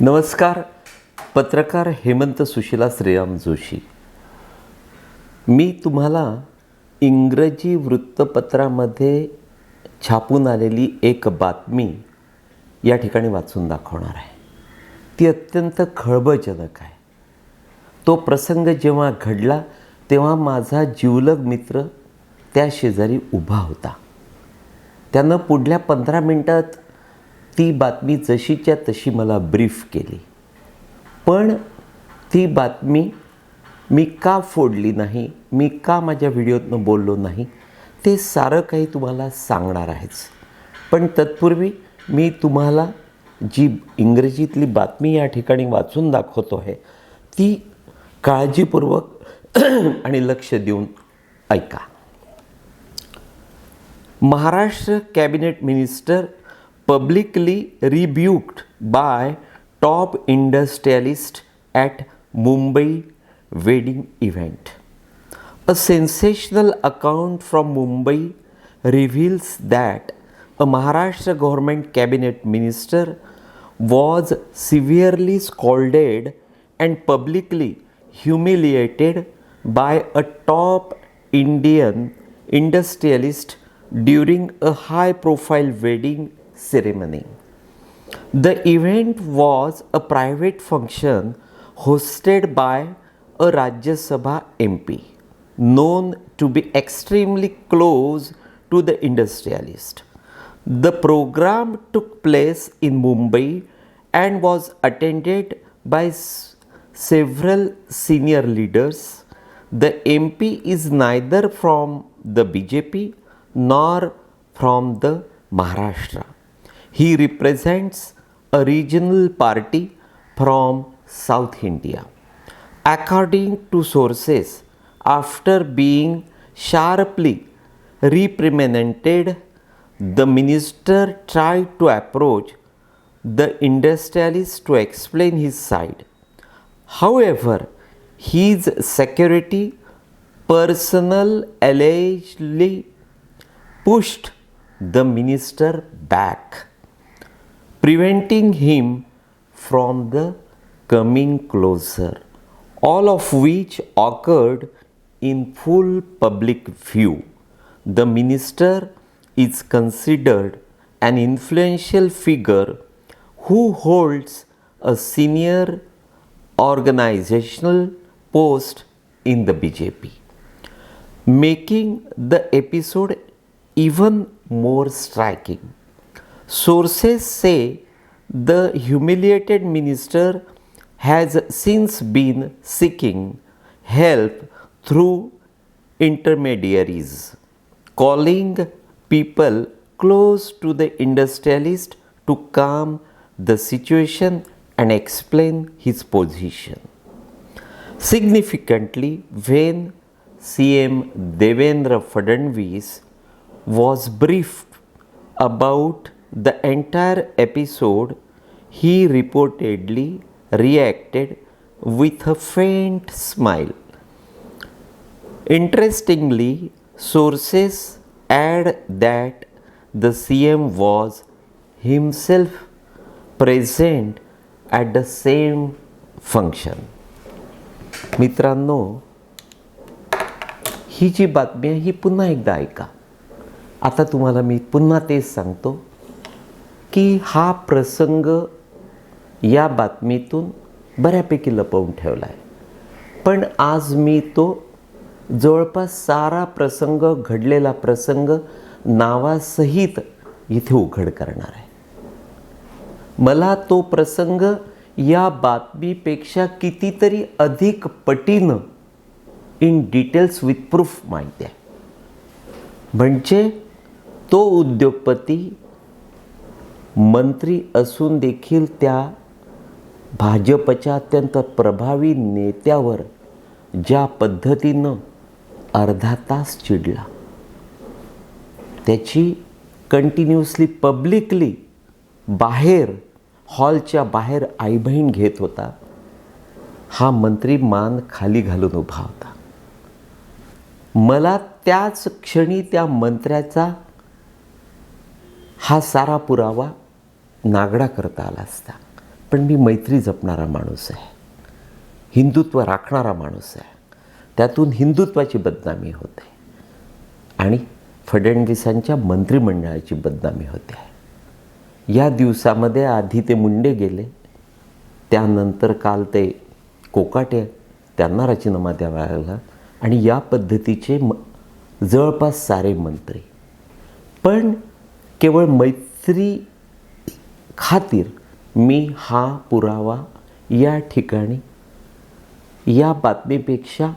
नमस्कार. पत्रकार हेमंत सुशिला श्रीराम जोशी. मी तुम्हाला इंग्रजी वृत्तपत्रामध्ये छापून आलेली एक बातमी या ठिकाणी वाचून दाखवणार आहे. ती अत्यंत खळबळजनक आहे. तो प्रसंग जेव्हा घडला तेव्हा माझा जिवलग मित्र त्या शेजारी उभा होता. त्यानं पुढल्या पंधरा मिनटात ती बातमी जशीच्या तशी मला ब्रीफ केली. पण ती बातमी मी का फोडली नाही मी का माझ्या व्हिडिओतनं बोललो नाही ते सारं काही तुम्हाला सांगणार आहेच. पण तत्पूर्वी मी तुम्हाला जी इंग्रजीतली बातमी या ठिकाणी वाचून दाखवतो आहे ती काळजीपूर्वक आणि लक्ष देऊन ऐका. Maharashtra cabinet minister publicly rebuked by top industrialist at Mumbai wedding event. A sensational account from Mumbai reveals that a Maharashtra government cabinet minister was severely scolded and publicly humiliated by a top Indian industrialist during a high profile wedding ceremony. The event was a private function hosted by a Rajya Sabha MP known to be extremely close to the industrialist. The program took place in Mumbai and was attended by several senior leaders. The MP is neither from the BJP nor from the Maharashtra. He represents a regional party from South India. According to sources, after being sharply reprimanded, the minister tried to approach the industrialist to explain his side. However, his security personnel allegedly pushed the minister back, preventing him from the coming closer, all of which occurred in full public view. The minister is considered an influential figure who holds a senior organizational post in the BJP making the episode even more striking. Sources say the humiliated minister has since been seeking help through intermediaries, calling people close to the industrialist to calm the situation and explain his position. Significantly, when CM Devendra Fadnavis was briefed about the entire episode, he reportedly reacted with a faint smile. Interestingly, sources add that the CM was himself present at the same function. मित्रांनो ही जी बातमी आहे ही पुन्हा एकदा ऐका आता तुम्हाला मी पुन्हा तेच सांगतो की हा प्रसंग या बातमीतून बऱ्यापैकी लपवून ठेवला आहे पण आज मी तो जवळपास सारा प्रसंग घडलेला प्रसंग नावासहित इथे उघड करणार आहे. मला तो प्रसंग या बातमीपेक्षा कितीतरी अधिक पटीनं इन डिटेल्स विथ प्रूफ माहिती आहे. म्हणजे तो उद्योगपती मंत्री असून देखील त्या भाजपच्या अत्यंत प्रभावी नेत्यावर ज्या पद्धतीनं अर्धा तास चिडला. त्याची कंटिन्युअसली पब्लिकली बाहेर हॉलच्या बाहेर आई बहीण घेत होता. हा मंत्री मान खाली घालून उभा होता. मला त्याच क्षणी त्या मंत्र्याचा हा सारा पुरावा नागडा करता आला असता. पण मी मैत्री जपणारा माणूस आहे. हिंदुत्व राखणारा माणूस आहे. त्यातून हिंदुत्वाची बदनामी होते. आणि फडणवीसांच्या मंत्रिमंडळाची बदनामी होते. या दिवसामध्ये आधी ते मुंडे गेले. त्यानंतर काल ते कोकाटे त्यांना रचनामा द्यावा लागला. आणि या पद्धतीचे म जवळपास सारे मंत्री. पण केवळ मैत्री खातीर मी हा पुरावा या ठिकाणी या बातमीपेक्षा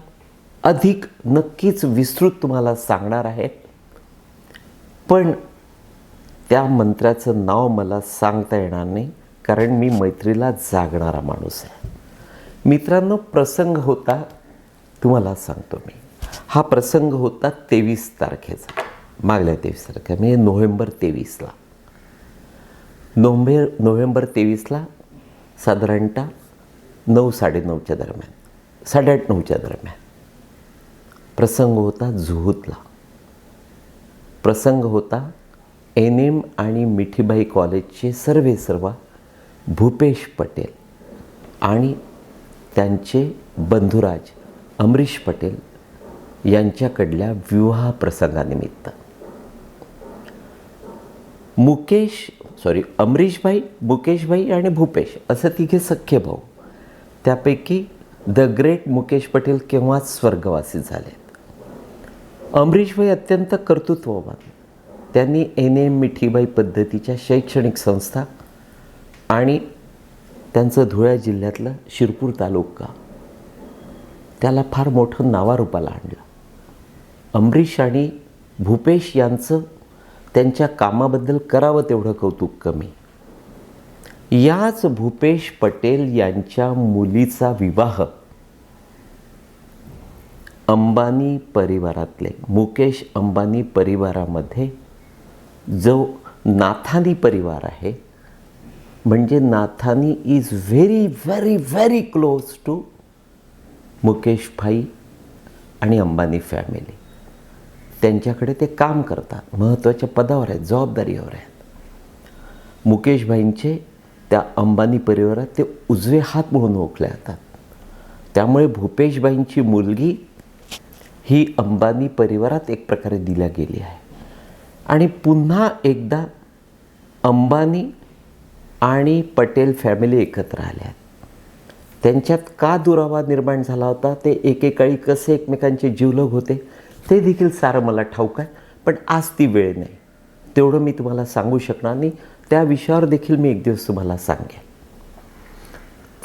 अधिक नक्कीच विस्तृत तुम्हाला सांगणार आहे. पण त्या मंत्र्याचं नाव मला सांगता येणार नाही कारण मी मैत्रीला जागणारा माणूस आहे. मित्रांनो प्रसंग होता तुम्हाला सांगतो मी. हा प्रसंग होता तेवीस तारखेचा मागल्या तेवीस तारखे म्हणजे नोव्हेंबर तेवीसला. नोव्हे नोव्हेंबर तेवीसला साधारणतः नऊ साडेनऊच्या दरम्यान साडेआठ नऊच्या दरम्यान. प्रसंग होता जुहूतला प्रसंग होता एन एम आणि मिठीबाई कॉलेजचे सर्वे सर्वा भूपेश पटेल आणि त्यांचे बंधुराज अमरीश पटेल यांच्याकडल्या विवाह प्रसंगानिमित्त. मुकेश सॉरी अमरीशभाई मुकेशभाई आणि भूपेश असं तिघे सख्खे भाऊ. त्यापैकी द ग्रेट मुकेश पटेल केव्हाच स्वर्गवासी झालेत अमरीशभाई अत्यंत कर्तृत्ववान. त्यांनी एन एम मिठीबाई पद्धतीच्या शैक्षणिक संस्था आणि त्यांचं धुळ्या जिल्ह्यातलं शिरपूर तालुका. त्याला फार मोठं नावारूपाला आणलं. अमरीश आणि भूपेश यांचं त्यांच्या कामाबद्दल करावं तेवढं कौतुक कमी. याच भूपेश पटेल यांच्या मुलीचा विवाह अंबानी परिवारातले मुकेश अंबानी परिवारामध्ये जो नाथानी परिवार आहे म्हणजे Nathani is very very very close to Mukesh bhai आणि अंबानी फॅमिली त्यांच्याकडे ते काम करतात. महत्त्वाच्या पदावर आहेत जबाबदारीवर आहेत. मुकेशभाईंचे त्या अंबानी परिवारात ते उजवे हात म्हणून ओळखले जातात. त्यामुळे भूपेशबाईंची मुलगी ही अंबानी परिवारात एक प्रकारे दिल्या गेली आहे. आणि पुन्हा एकदा अंबानी आणि पटेल फॅमिली एकत्र आल्या आहेत. त्यांच्यात का दुरावा निर्माण झाला होता? ते एकेकाळी कसे एकमेकांचे जीवलग होते? ते देखील सारं मला ठाऊक आहे पण आज ती वेळ नाही. तेवढं मी तुम्हाला सांगू शकणार नाही. त्या विषयावर देखील मी एक दिवस तुम्हाला सांगेन.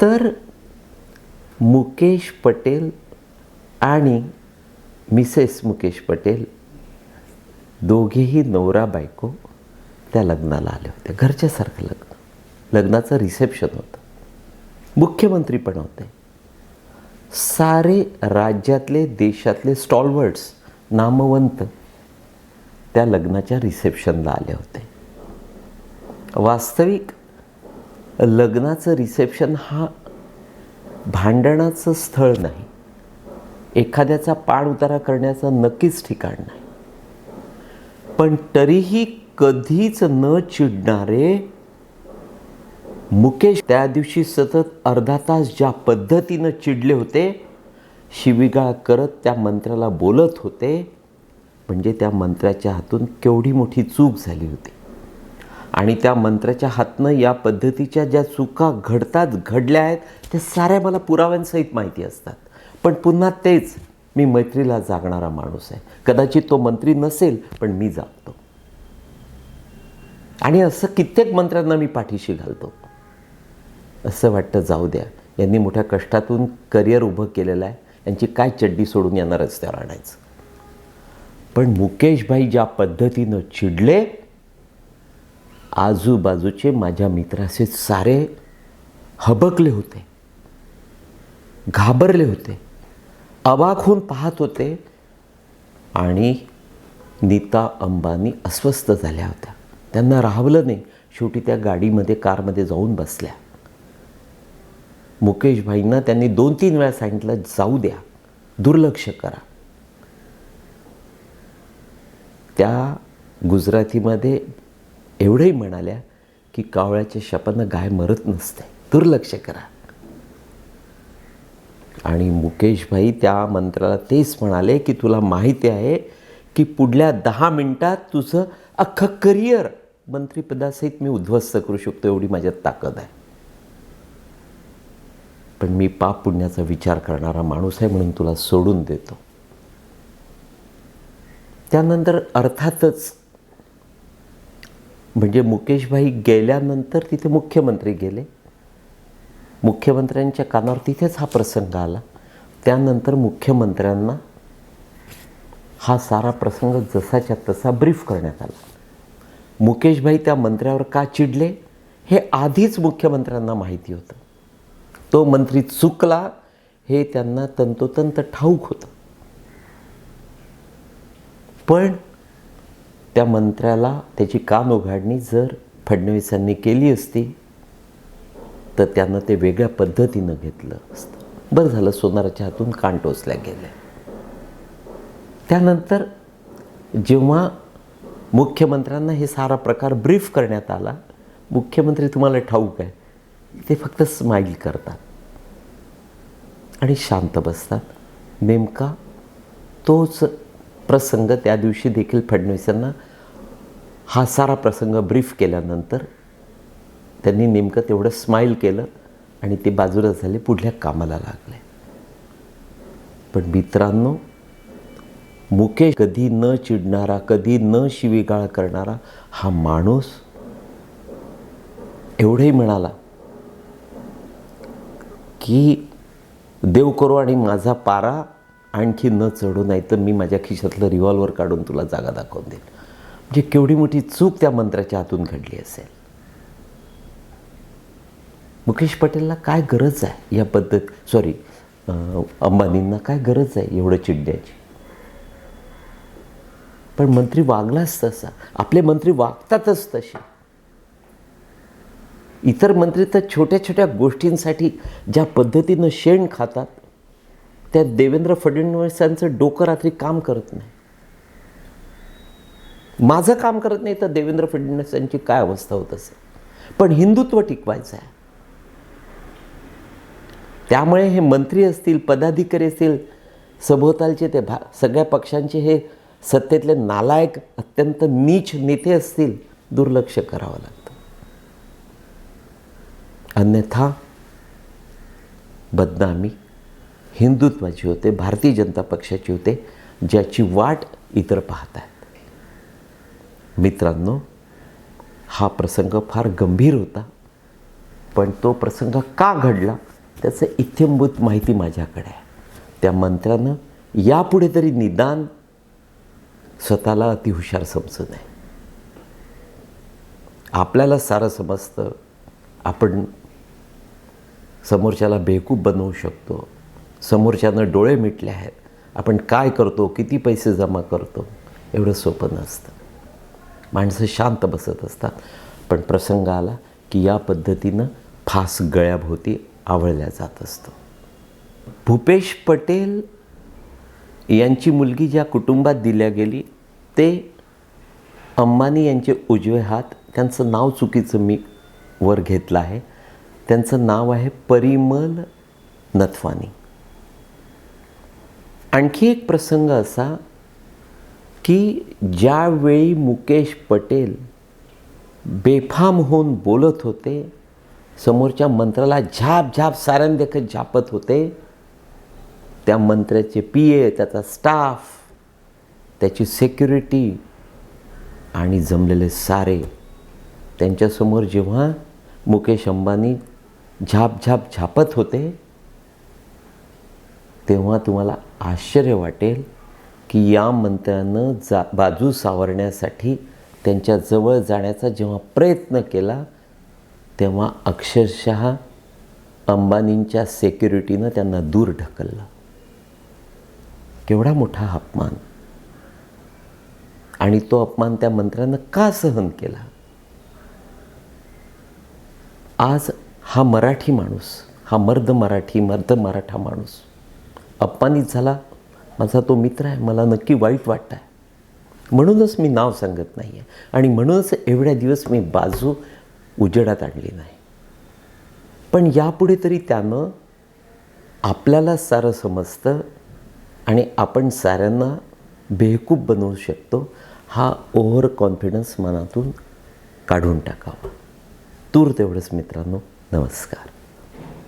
तर मुकेश पटेल आणि मिसेस मुकेश पटेल दोघेही नवरा बायको त्या लग्नाला आले होते. घरच्यासारखं लग्न. लग्नाचं रिसेप्शन होतं. मुख्यमंत्री पण होते. सारे राज्यातले देशातले स्टॉलवर्ड्स नामवंत. त्या लग्नाच्या रिसेप्शनला आले होते. वास्तविक लग्नाचं रिसेप्शन हा भांडणाचं स्थळ नाही. एखाद्याचा पाण उतारा करण्याचं नक्कीच ठिकाण नाही. पण तरीही कधीच न चिडणारे मुकेश त्या दिवशी सतत अर्धा तास ज्या पद्धतीनं चिडले होते शिवीगाळ करत त्या मंत्र्याला बोलत होते. म्हणजे त्या मंत्र्याच्या हातून केवढी मोठी चूक झाली होती. आणि त्या मंत्र्याच्या हातनं या पद्धतीच्या ज्या चुका घडतात घडल्या आहेत त्या साऱ्या मला पुराव्यांसहित माहिती असतात. पण पुन्हा तेच मी मैत्रीला जागणारा माणूस आहे. कदाचित तो मंत्री नसेल पण मी जागतो. आणि असं कित्येक मंत्र्यांना मी पाठीशी घालतो. असं वाटतं जाऊ द्या यांनी मोठ्या कष्टातून करिअर उभं केलेलं आहे. यांची काय चड्डी सोडून यांना रस्त्यावर आणायचं पण मुकेशभाई ज्या पद्धतीनं चिडले आजूबाजूचे माझ्या मित्राचे सारे हबकले होते घाबरले होते अवाक होऊन पाहत होते आणि नीता अंबानी अस्वस्थ झाल्या होत्या. त्यांना राहवलं नाही. शेवटी त्या गाडीमध्ये कारमध्ये जाऊन बसल्या. मुकेशभाईंना त्यांनी दोन तीन वेळा सांगितलं जाऊ द्या दुर्लक्ष करा. त्या गुजरातीमध्ये एवढंही म्हणाल्या की कावळ्याच्या शपानं गाय मरत नसते दुर्लक्ष करा. आणि मुकेशभाई त्या मंत्राला तेच म्हणाले की तुला माहिती आहे की पुढल्या दहा मिनटात तुझं अख्खं करिअर मंत्रिपदासहित मी उद्ध्वस्त करू शकतो एवढी माझ्यात ताकद आहे. पण मी पाप पुण्याचा विचार करणारा माणूस आहे म्हणून तुला सोडून देतो. त्यानंतर अर्थातच म्हणजे मुकेशभाई गेल्यानंतर तिथे मुख्यमंत्री गेले. मुख्यमंत्र्यांच्या कानावर तिथेच हा प्रसंग आला. त्यानंतर मुख्यमंत्र्यांना हा सारा प्रसंग जसाच्या तसा ब्रीफ करण्यात आला. मुकेशभाई त्या मंत्र्यावर का चिडले हे आधीच मुख्यमंत्र्यांना माहिती होतं. तो मंत्री चुकला हे त्यांना तंतोतंत ठाऊक होतं. पण त्या मंत्र्याला त्याची कान उघाडणी जर फडणवीसांनी केली असती तर त्यांना ते वेगळ्या पद्धतीनं घेतलं असतं. बरं झालं सोनाराच्या हातून कान टोचल्या गेल्या. त्यानंतर जेव्हा मुख्यमंत्र्यांना हे सारा प्रकार ब्रीफ करण्यात आला मुख्यमंत्री तुम्हाला ठाऊक आहे ते फक्त स्माईल करतात. आणि शांत बसतात. नेमका तोच प्रसंग त्या दिवशी देखील फडणवीसांना हा सारा प्रसंग ब्रीफ केल्यानंतर त्यांनी नेमकं तेवढं स्माईल केलं आणि ते बाजूला झाले पुढल्या कामाला लागले. पण मित्रांनो मुकेश कधी न चिडणारा कधी न शिवीगाळ करणारा हा माणूस एवढंही म्हणाला की देव करो आणि माझा पारा आणखी न चढू नाही तर मी माझ्या खिशातलं रिव्हॉल्वर काढून तुला जागा दाखवून देईल म्हणजे केवढी मोठी चूक त्या मंत्राच्या हातून घडली असेल. मुकेश पटेलला काय गरज आहे या पद्धत सॉरी अंबानींना काय गरज आहे एवढं चिडण्याची? पण मंत्री वागलाच तसा. आपले मंत्री वागतातच तसे. इतर मंत्री तर छोट्या छोट्या गोष्टींसाठी ज्या पद्धतीनं शेण खातात त्या देवेंद्र फडणवीसांचं डोकं रात्री काम करत नाही. माझं काम करत नाही तर देवेंद्र फडणवीसांची काय अवस्था होत असेल? पण हिंदुत्व टिकवायचं आहे त्यामुळे हे मंत्री असतील पदाधिकारी असतील सभोवतालचे ते भा सगळ्या पक्षांचे हे सत्तेतले नालायक अत्यंत नीच नेते असतील दुर्लक्ष करावं लागतं अन्यथा बदनामी हिंदुत्वाची होते भारतीय जनता पक्षाची होते ज्याची वाट इतर पाहत आहेत मित्रांनो हा प्रसंग फार गंभीर होता पण तो प्रसंग का घडला त्याचं इत्यंभूत माहिती माझ्याकडे आहे. त्या मंत्र्यानं यापुढे तरी निदान स्वतःला अतिहुशार समजू नये. आपल्याला सारं समजतं आपण समोरच्याला बेकूब बनवू शकतो. समोरच्यानं डोळे मिटले आहेत. आपण काय करतो? किती पैसे जमा करतो? एवढं सोपं नसतं. माणसं शांत बसत असतात. पण प्रसंग आला की या पद्धतीनं फास गळ्याभोवती आवळल्या जात असतो. भूपेश पटेल यांची मुलगी ज्या कुटुंबात दिल्या गेली ते अंबानी यांचे उजवे हात त्यांचं नाव चुकीचं मी वर घेतलं आहे. त्यांचं नाव आहे परिमल नथवानी. आणखी एक प्रसंग असा की ज्यावेळी मुकेश पटेल बेफाम होऊन बोलत होते समोरच्या मंत्र्याला झाप झाप साऱ्यां देखत झापत होते त्या मंत्र्याचे पी ए त्याचा स्टाफ त्याची सेक्युरिटी आणि जमलेले सारे त्यांच्यासमोर जेव्हा मुकेश अंबानी झाप झाप झापत होते तेव्हा तुम्हाला आश्चर्य वाटेल की या मंत्र्यानं जा बाजू सावरण्यासाठी त्यांच्या जवळ जाण्याचा जेव्हा प्रयत्न केला तेव्हा अक्षरशः अंबानींच्या सेक्युरिटीनं त्यांना दूर ढकललं. केवढा मोठा अपमान. आणि तो अपमान त्या मंत्र्यानं का सहन केला? आज हा मराठी माणूस हा मर्द मराठी मर्द मराठा माणूस. अपमानित झाला माझा तो मित्र आहे मला नक्की वाईट वाटत आहे म्हणूनच मी नाव सांगत नाही आहे आणि म्हणूनच एवढ्या दिवस मी बाजू उजेडात आणली नाही. पण यापुढे तरी त्यानं आपल्याला सारं समजतं आणि आपण साऱ्यांना बेहकूब बनवू शकतो हा ओव्हर कॉन्फिडन्स मनातून काढून टाकावा. तूर तेवढंच मित्रांनो. नमस्कार